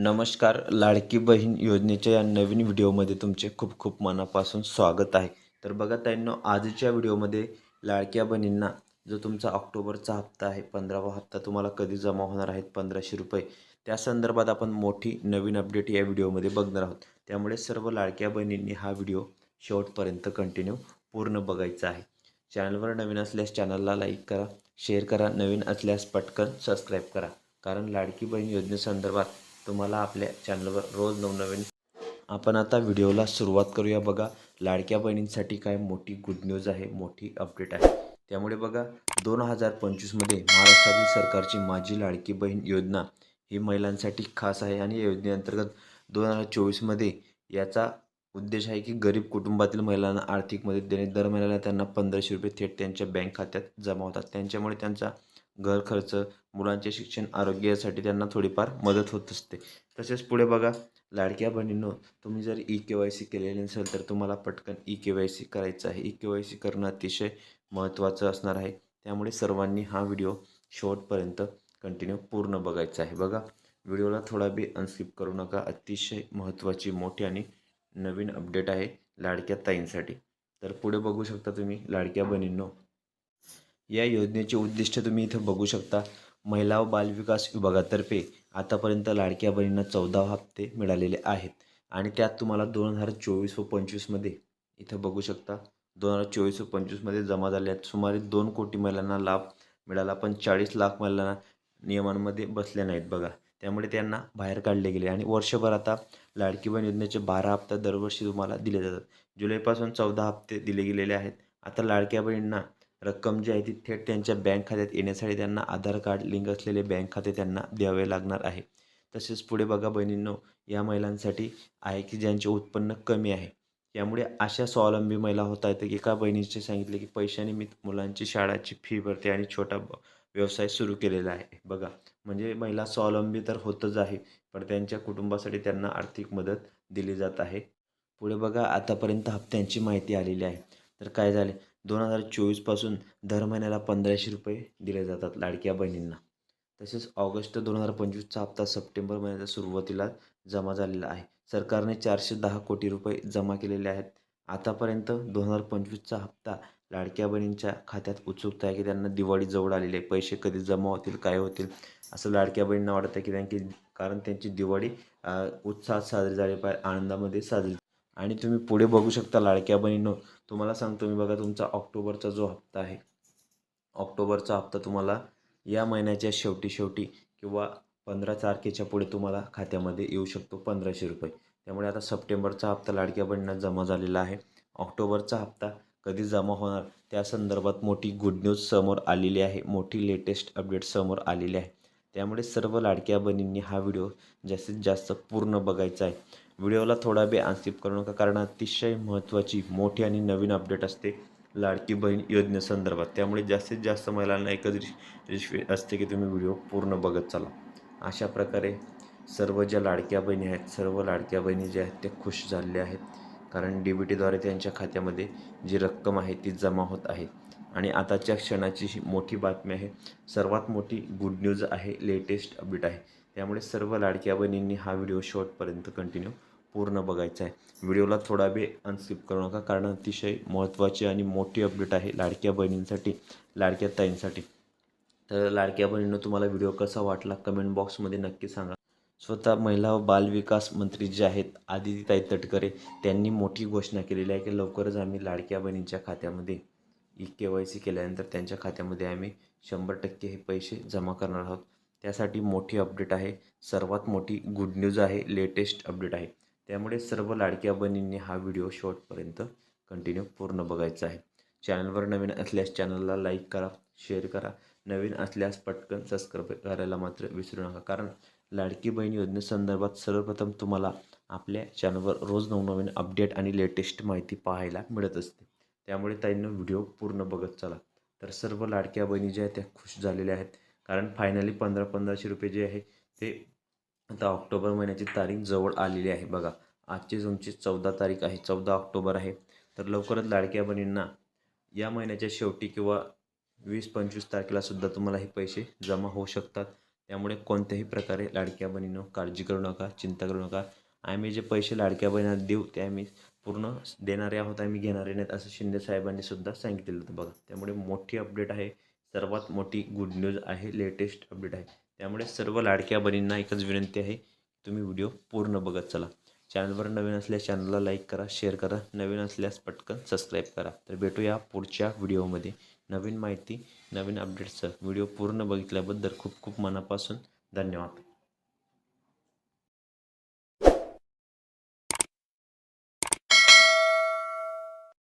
नमस्कार लाडकी बहीण योजनेच्या या नवीन व्हिडिओमध्ये तुमचे खूप खूप मनापासून स्वागत आहे. तर बघा ताईंनो आजच्या व्हिडिओमध्ये लाडक्या बहिणींना जो तुमचा ऑक्टोबरचा हप्ता आहे पंधरावा हप्ता तुम्हाला कधी जमा होणार आहेत पंधराशे रुपये त्या संदर्भात आपण मोठी नवीन अपडेट या व्हिडिओमध्ये बघणार आहोत. त्यामुळे सर्व लाडक्या बहिणींनी हा व्हिडिओ शेवटपर्यंत कंटिन्यू पूर्ण बघायचा आहे. चॅनलवर नवीन असल्यास चॅनलला लाईक करा शेअर करा नवीन असल्यास पटकन सबस्क्राईब करा. कारण लाडकी बहीण योजनेसंदर्भात तुम्हाला आपल्या चॅनलवर रोज नवनवीन आपण आता व्हिडिओला सुरुवात करूया. बघा लाडक्या बहिणींसाठी काय मोठी गुड न्यूज आहे मोठी अपडेट आहे. त्यामुळे बघा दोन हजार पंचवीसमध्ये महाराष्ट्रातील सरकारची माझी लाडकी बहीण योजना ही महिलांसाठी खास आहे आणि या योजनेअंतर्गत दोन हजार चोवीसमध्ये याचा उद्देश आहे की गरीब कुटुंबातील महिलांना आर्थिक मदत देणे. दर महिन्याला त्यांना पंधराशे रुपये थेट त्यांच्या बँक खात्यात जमा होतात. त्यांच्यामुळे त्यांचा घर खर्च मुलांचे शिक्षण आरोग्य यासाठी त्यांना थोडीफार मदत होत असते. तसेच पुढे बघा लाडक्या बहिणींनो तुम्ही जर ई के वाय सी केलेली नसेल तर तुम्हाला पटकन ई के वाय सी करायचं आहे. ई के वाय सी करणं अतिशय महत्त्वाचं असणार आहे. त्यामुळे सर्वांनी हा व्हिडिओ शेवटपर्यंत कंटिन्यू पूर्ण बघायचा आहे. बघा व्हिडिओला थोडा बी अनस्किप करू नका. अतिशय महत्त्वाची मोठी आणि नवीन अपडेट आहे लाडक्या ताईंसाठी. तर पुढे बघू शकता तुम्ही लाडक्या बहिणींनो या योजनेचे उद्दिष्ट तुम्ही इथं बघू शकता. महिला व बालविकास विभागातर्फे आतापर्यंत लाडक्या बहिणींना चौदा हप्ते मिळालेले आहेत. आणि त्यात तुम्हाला दोन हजार चोवीस व पंचवीसमध्ये इथं बघू शकता. दोन हजार चोवीस व पंचवीसमध्ये जमा झाले आहेत. सुमारे दोन कोटी महिलांना लाभ मिळाला पण चाळीस लाख महिलांना नियमांमध्ये बसल्या नाहीत बघा. त्यामुळे त्यांना बाहेर काढले गेले. आणि वर्षभर आता लाडकी बहीण योजनेचे बारा हप्ता दरवर्षी तुम्हाला दिले जातात. जुलैपासून चौदा हप्ते दिले गेलेले आहेत. आता लाडक्या बहिणींना रक्कम जी आहे ती थेट त्यांच्या बँक खात्यात येण्यासाठी त्यांना आधार कार्ड लिंक असलेले बँक खाते त्यांना द्यावे लागणार आहे. तसेच पुढे बघा बहिणींनो या महिलांसाठी आहे की ज्यांचे उत्पन्न कमी आहे. त्यामुळे अशा स्वावलंबी महिला होत आहेत एका बहिणीचे सांगितले की पैशानिमित्त मुलांची शाळाची फी भरते आणि छोटा व्यवसाय सुरू केलेला आहे. बघा म्हणजे महिला स्वावलंबी तर होतच आहे पण त्यांच्या कुटुंबासाठी त्यांना आर्थिक मदत दिली जात आहे. पुढे बघा आतापर्यंत हप्त्यांची माहिती आलेली आहे. तर काय झाले? दोन हजार चोवीसपासून दर महिन्याला पंधराशे रुपये दिले जातात लाडक्या बहिणींना. तसेच ऑगस्ट दोन हजार पंचवीसचा हप्ता सप्टेंबर महिन्याच्या सुरुवातीला जमा झालेला आहे. सरकारने चारशे दहा कोटी रुपये जमा केलेले आहेत. आतापर्यंत दोन हजार पंचवीसचा हप्ता लाडक्या बहिणींच्या खात्यात उत्सुकता आहे की त्यांना दिवाळी जवळ आलेली आहे पैसे कधी जमा होतील काय होतील असं लाडक्या बहिणींना वाटतं की त्यांची कारण त्यांची दिवाळी उत्साहात साजरी झाली पाहिजे आनंदामध्ये साजरी आणि तुम्ही पुढे बघू शकता लाडक्या बहिणींनो. तुम्हाला सांगतो मी बघा तुमचा ऑक्टोबरचा जो हप्ता आहे ऑक्टोबरचा हप्ता तुम्हाला या महिन्याच्या शेवटी शेवटी किंवा पंधरा तारखेच्या पुढे तुम्हाला खात्यामध्ये येऊ शकतो पंधराशे रुपये. त्यामुळे आता सप्टेंबरचा हप्ता लाडक्या बहिणींना जमा झालेला आहे. ऑक्टोबरचा हप्ता कधी जमा होणार त्या संदर्भात मोठी गुड न्यूज समोर आलेली आहे मोठी लेटेस्ट अपडेट समोर आलेली आहे. त्यामुळे सर्व लाडक्या बहिणींनी हा व्हिडिओ जास्तीत जास्त पूर्ण बघायचा आहे. व्हिडिओला थोडा बे आन्सिप करू नका कारण अतिशय महत्त्वाची मोठी आणि नवीन अपडेट असते लाडकी बहीण योजनेसंदर्भात त्यामुळे जास्तीत जास्त महिलांना एकच रिश- असते की तुम्ही व्हिडिओ पूर्ण बघत चला. अशा प्रकारे सर्व ज्या लाडक्या बहिणी आहेत सर्व लाडक्या बहिणी ज्या आहेत त्या खुश झालेल्या आहेत. कारण डी बी टीद्वारे त्यांच्या खात्यामध्ये जी रक्कम आहे ती जमा होत आहे. आणि आताच्या क्षणाची ही मोठी बातमी आहे. सर्वात मोठी गुड न्यूज आहे लेटेस्ट अपडेट आहे. त्यामुळे सर्व लाडक्या बहिणींनी हा व्हिडिओ शॉर्टपर्यंत कंटिन्यू पूर्ण बघायचा आहे. व्हिडिओला थोडा वेळ अनस्किप करू नका कारण अतिशय महत्त्वाची आणि मोठी अपडेट आहे लाडक्या बहिणींसाठी लाडक्या ताईंसाठी. तर लाडक्या बहिणींनो तुम्हाला व्हिडिओ कसा वाटला कमेंट बॉक्समध्ये नक्की सांगा. स्वतः महिला व बालविकास मंत्री जे आहेत आदितीताई तटकरे त्यांनी मोठी घोषणा केलेली आहे की लवकरच आम्ही लाडक्या बहिणींच्या खात्यामध्ये ई के वाय सी केल्यानंतर त्यांच्या खात्यामध्ये आम्ही शंभर टक्के हे पैसे जमा करणार आहोत. त्यासाठी मोठी अपडेट आहे. सर्वात मोठी गुड न्यूज आहे. लेटेस्ट अपडेट आहे. त्यामुळे सर्व लाडक्या बहिणींनी हा व्हिडिओ शॉर्टपर्यंत कंटिन्यू पूर्ण बघायचा आहे. चॅनलवर नवीन असल्यास चॅनलला लाईक करा शेअर करा. नवीन असल्यास पटकन सबस्क्राईब करायला मात्र विसरू नका. कारण लाडकी बहीण योजनेसंदर्भात सर्वप्रथम तुम्हाला आपल्या चॅनलवर रोज नवनवीन अपडेट आणि लेटेस्ट माहिती पाहायला मिळत असते. त्यामुळे त्यांना व्हिडिओ पूर्ण बघत चला. तर सर्व लाडक्या बहिणी ज्या आहेत त्या खुश झालेल्या आहेत. कारण फायनली पंधरा पंधराशे रुपये जे आहे ते आता ऑक्टोबर महिन्याची तारीख जवळ आलेली आहे बघा. आजची तुमची चौदा तारीख आहे. चौदा ऑक्टोबर आहे. तर लवकरच लाडक्या बहिणींना या महिन्याच्या शेवटी किंवा वीस पंचवीस तारखेला सुद्धा तुम्हाला हे पैसे जमा होऊ शकतात. त्यामुळे कोणत्याही प्रकारे लाडक्या बहिणीनं काळजी करू नका चिंता करू नका. आम्ही जे पैसे लाडक्या बहिणींना देऊ ते आम्ही पूर्ण देणारे आहोत आम्ही घेणारे नाहीत असं शिंदे साहेबांनी सुद्धा सांगितलेलं होतं. बघा त्यामुळे मोठी अपडेट आहे. सर्वात मोठी गुड न्यूज आहे लेटेस्ट अपडेट आहे. त्यामुळे सर्व लाडक्या बहिणींना एकच विनंती आहे तुम्ही व्हिडिओ पूर्ण बघत चला. चॅनलवर नवीन असल्यास चॅनलला लाईक करा शेअर करा. नवीन असल्यास पटकन सबस्क्राईब करा. तर भेटूया पुढच्या व्हिडिओमध्ये नवीन माहिती नवीन अपडेट्सचं व्हिडिओ पूर्ण बघितल्याबद्दल खूप खूप मनापासून धन्यवाद.